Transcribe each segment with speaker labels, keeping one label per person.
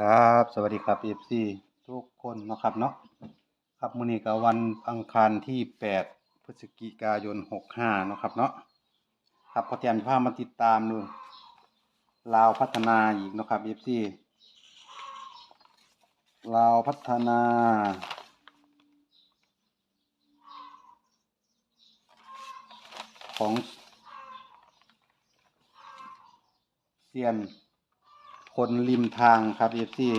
Speaker 1: ครับ สวัสดีครับ FC ทุกคนนะครับเนาะครับมื้อนี้ก็วันอังคารที่ 8 พฤศจิกายน 65 เนาะครับเนาะครับพอเตรียมจะพามาติดตามดูลาวพัฒนาอีกนะครับ FC ลาวพัฒนาของเซียน คนริมทางครับเอฟซี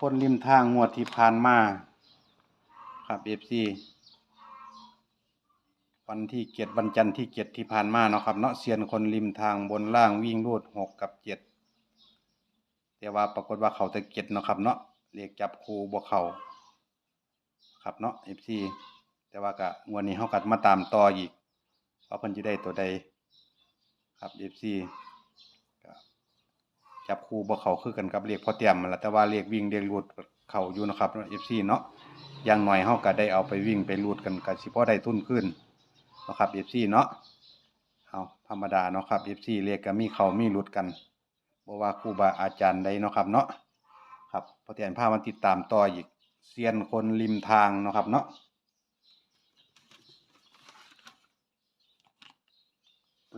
Speaker 1: คนริมทางงวดที่ผ่านมาครับเอฟซีวันที่เจ็ดวันจันทร์ที่เจ็ดที่ผ่านมาเนาะครับเนาะเซียนคนริมทางบนล่างวิ่งรูดหกกับเจ็ดแต่ว่าปรากฏว่าเขาตะเจ็ดเนาะครับเนาะเรียกจับครูบวเขาครับเนาะเอฟซีแต่ว่าก็งวดนี้เขากัดมาตามต่ออีกว่าเพิ่นจะได้ตัวใดครับเอฟซี จับคู่บ่เขาคือกันกับเลขพอเตรียมนั่นล่ะแต่ว่าเลขวิ่งเลขรูดเขาอยู่นะครับ FC เนาะอย่างน้อยเฮาก็ได้เอาไปวิ่งไปรูดกันก็สิพอได้ทุนขึ้นนะครับ FC เนาะเอาธรรมดาเนาะครับ FC เลขก็มีเขามีรูดกันบ่ว่าครูบาอาจารย์ใดเนาะครับเนาะครับพอเตรียมพามาติดตามต่ออีกเซียนคนริมทางเนาะครับเนาะ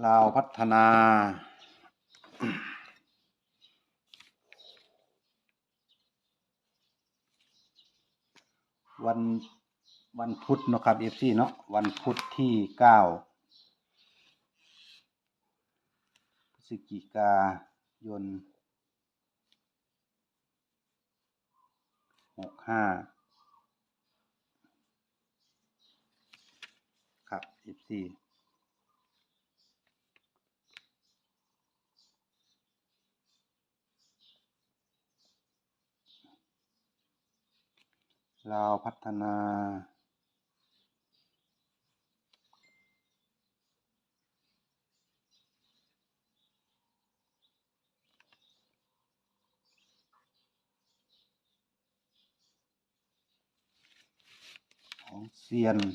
Speaker 1: ลาวพัฒนา วันวันพุธเนาะครับเอฟซีเนาะวันพุธที่เก้าพฤศจิกายนหกห้าครับ FC ลาวพัฒนา ของเซียน คนริมทาง
Speaker 2: มั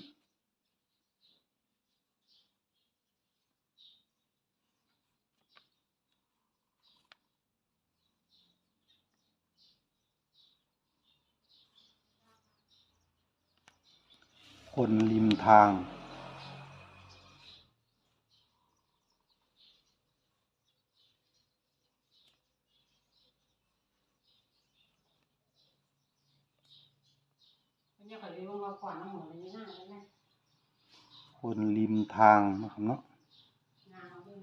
Speaker 2: นยังก็เลยว่าว่าก่อนน้ำหมูมันยังห น้าเลยนะ
Speaker 1: คนริมทางนะครับเนาะ
Speaker 2: หน้าเอาด้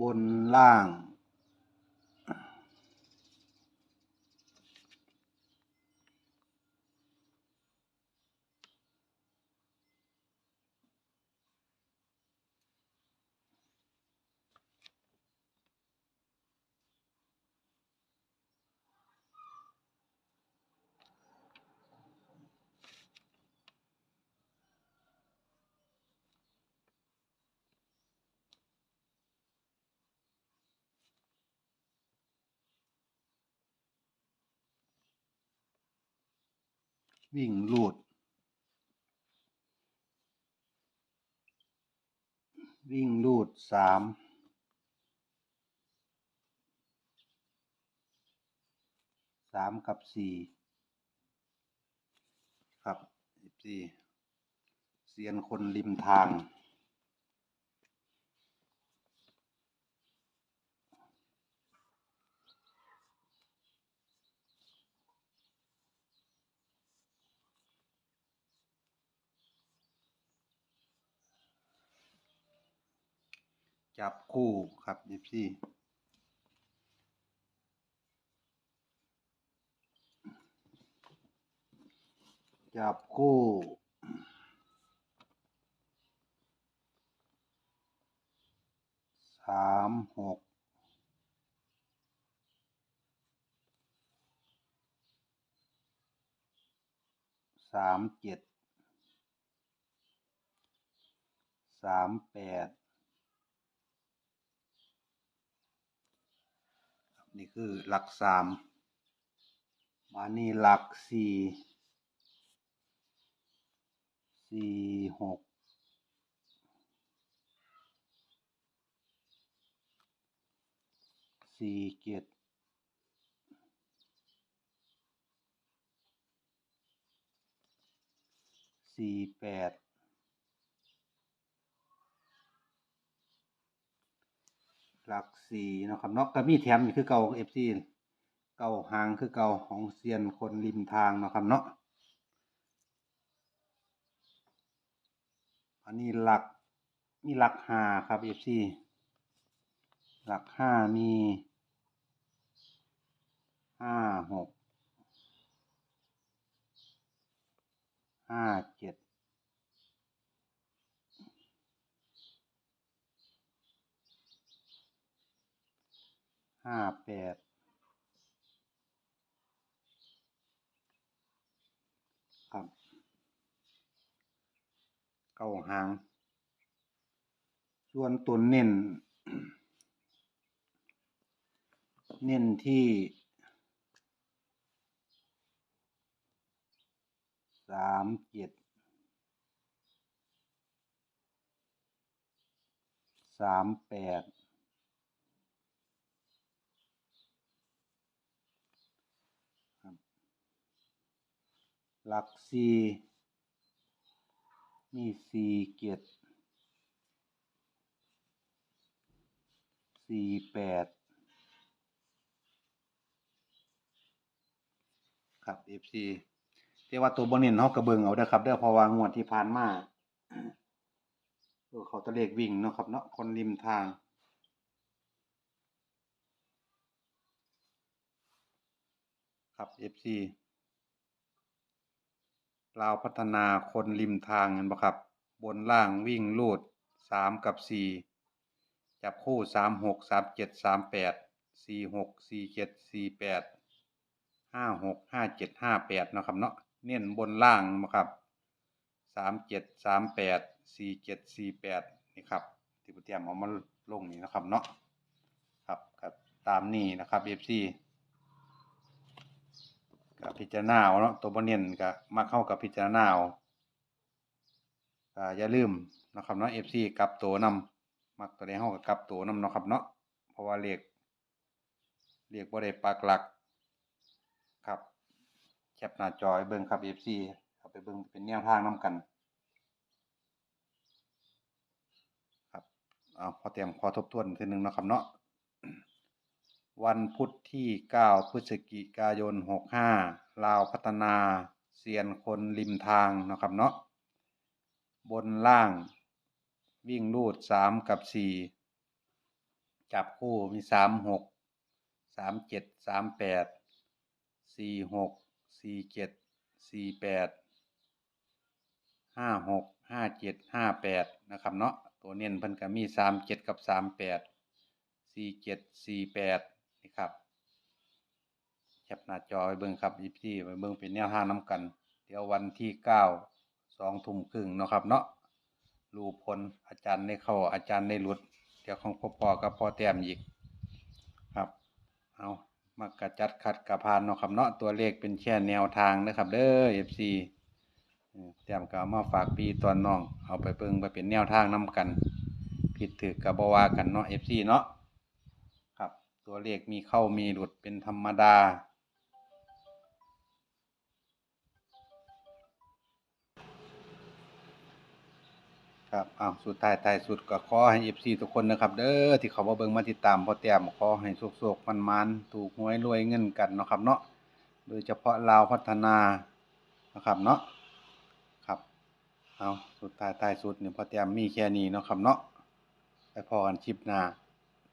Speaker 1: บนล่าง วิ่งลูด วิ่งลูดสามสามกับสี่ครับสี่เซียนคนริมทาง จับคู่ครับเอฟซีจับคู่สามหกสามเจ็ดสามแปด นี่คือหลักสามมานี่หลักสี่สี่หกสี่เจ็ดสี่แปด หลักสี่นะครับเนาะก็มีแถมนี่คือเก่าเอฟซีเก่าหางคือเก่าของเซียนคนริมทางนาะครับเนาะอันนี้หลักมีหลักห้าครับเอฟซีหลักห้ามีห้าหกห้าเจ็ด ห้าแปดครับเก้าหาง ส่วนตัวเน้น เน้นที่สามเจ็ดสามแปดครับ หลักสี่มีสี่เจ็ดสี่แปดครับ FC แต่ว่าตัวบนเน้นเฮาก็เบิงเอาเด้ครับเด้อเพราะว่างวดที่ผ่านมาเออเขาตะเลขวิ่งเนาะครับเนาะคนริมทางครับ FC ลาวพัฒนาคนริมทางเห็นบ่ครับ บนล่างวิ่งลูดสามกับสี่จับคู่สามหกสามเจ็ดสามแปดสี่หกสี่เจ็ดสี่แปดห้าหกห้าเจ็ดห้าแปดนะครับเนาะเน้นบนล่างนะครับสามเจ็ดสามแปดสี่เจ็ดสี่แปดนี่ครับที่ผมเตรียมเอามาลงนี่นะครับเนาะครับครับตามนี้นะครับเอฟซี กับพิจารณาเอาเนาะตัวบนเน้นกับมาเข้ากับพิจารณาอาย่าลืมนะครับเนาะเอฟซีกลับตัวนำมักตัวใดเฮากับกลับตัวนำเนาะครับเนาะเพราะว่าเลขเลขบ่ได้ปักหลักครับแคปหน้าจอไว้เบิ่งครับ FC เอาไปเบิ่งเป็นแนวทางนํกันครับเอาพอเตรียมขอทบทวนทีหนึ่งนะครับเนาะ วันพุทธที่ 9 พฤศจิกายน 65 ลาวพัฒนาเสียนคนริมทางนะครับเนาะบนล่างวิ่งรูด 3 กับ 4 จับคู่มี 3 6 3 7 3 8 4 6 4 7 4 8 5 6 5 7 5 8 นะครับเนาะตัวเน้นพันก็มี 3 7 กับ 3 8 4 7 4 8 ครับแคปหน้าจอไว้เบิ่งครับยิปซี่ไว้เบิ่งเป็นแนวทางน้ำกัน เดี๋ยววันที่เก้าสองทุ่มครึ่งเนาะครับ เนาะรูปผลอาจารย์ได้เข้าอาจารย์ได้หลุด เดี๋ยวของพ่อปอกับพ่อแต้มอีกครับเอามักกะจัดคัดกระพานเนาะครับเนาะตัวเลขเป็นแค่แนวทางนะครับ เด้อ FC เออแต้มก็เอามาฝากพี่ตอนน้อง เอาไปเบิ่งไปเป็นแนวทางนํกัน ผิดถือกับ่ว่ากันเนาะ FC เนาะ ตัวเลขมีเข้ามีหลุดเป็นธรรมดา ครับอ้าวสุดท้ายท้ายสุดก็ขอให้ FC ทุกคนนะครับ เด้อที่เขามาเบิ่งมาติดตามพอแต้มขอให้โชคๆมันๆถูกหวยรวยเงินกันเนาะครับเนาะโดยเฉพาะลาวพัฒนานะครับเนาะครับเอาสุดท้ายท้ายสุดเนี่ยพอแต้มมีแค่นี้เนาะครับเนาะไปพอกันคลิปหน้า